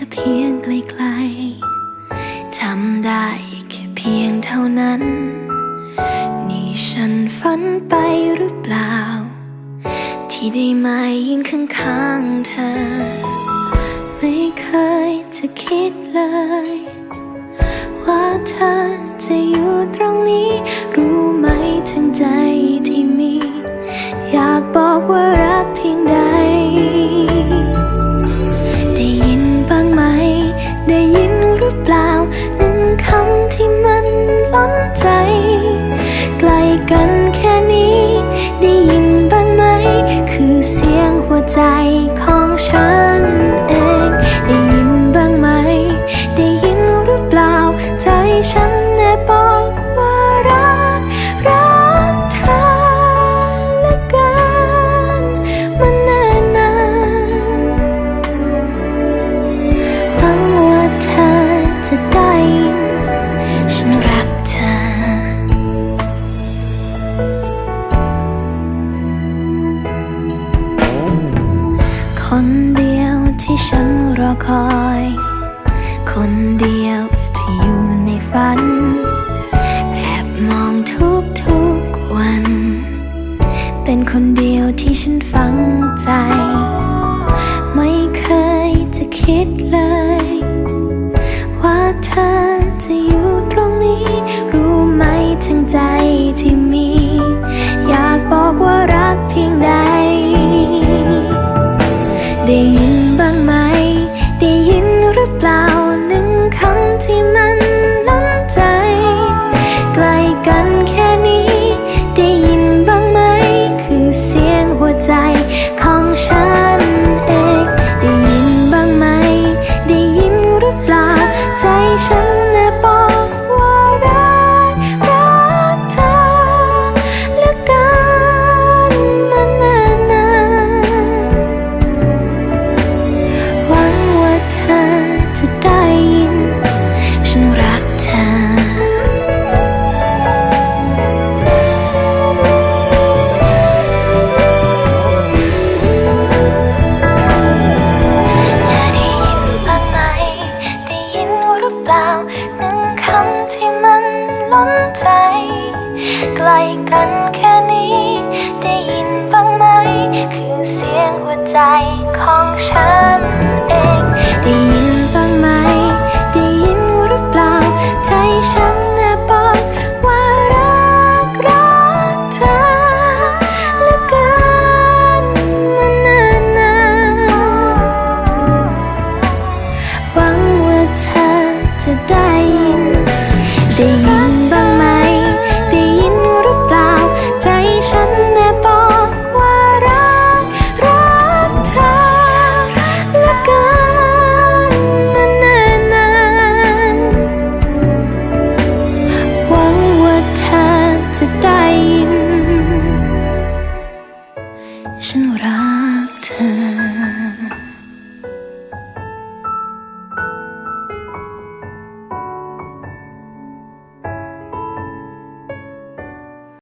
ค่เพียงไกลๆทำได้แค่เพียงเท่านั้น นี่ฉันฝันไปหรือเปล่า ที่ได้มายืนข้างๆเธอ ไม่เคยจะคิดเลย ว่าเธอจะอยู่ตรงนี้ รู้ไหมถึง ได้ยินหรือเปล่าหนึ่งคำที่มันล้นใจใกล้กันแค่นี้ เธอจะได้ยินฉันรักเธอ คนเดียวที่ฉันรอคอย คนเดียวที่อยู่ในฝัน แอบมองทุกทุกๆวัน เป็นคนเดียวที่ฉันฝังใจ ไม่เคยจะคิดเลย ได้ยินบ้างไหม ได้ยินหรือเปล่าหนึ่งคำที่มันล้นใจ ใกล้กันแค่นี้ ได้ยินบ้างไหม คือเสียงหัวใจของฉันเอง ได้ยินบ้างไหม ได้ยินหรือเปล่าใจฉัน กันแค่นี้ ได้ยินบ้างไหม คือเสียงหัวใจของฉันเอง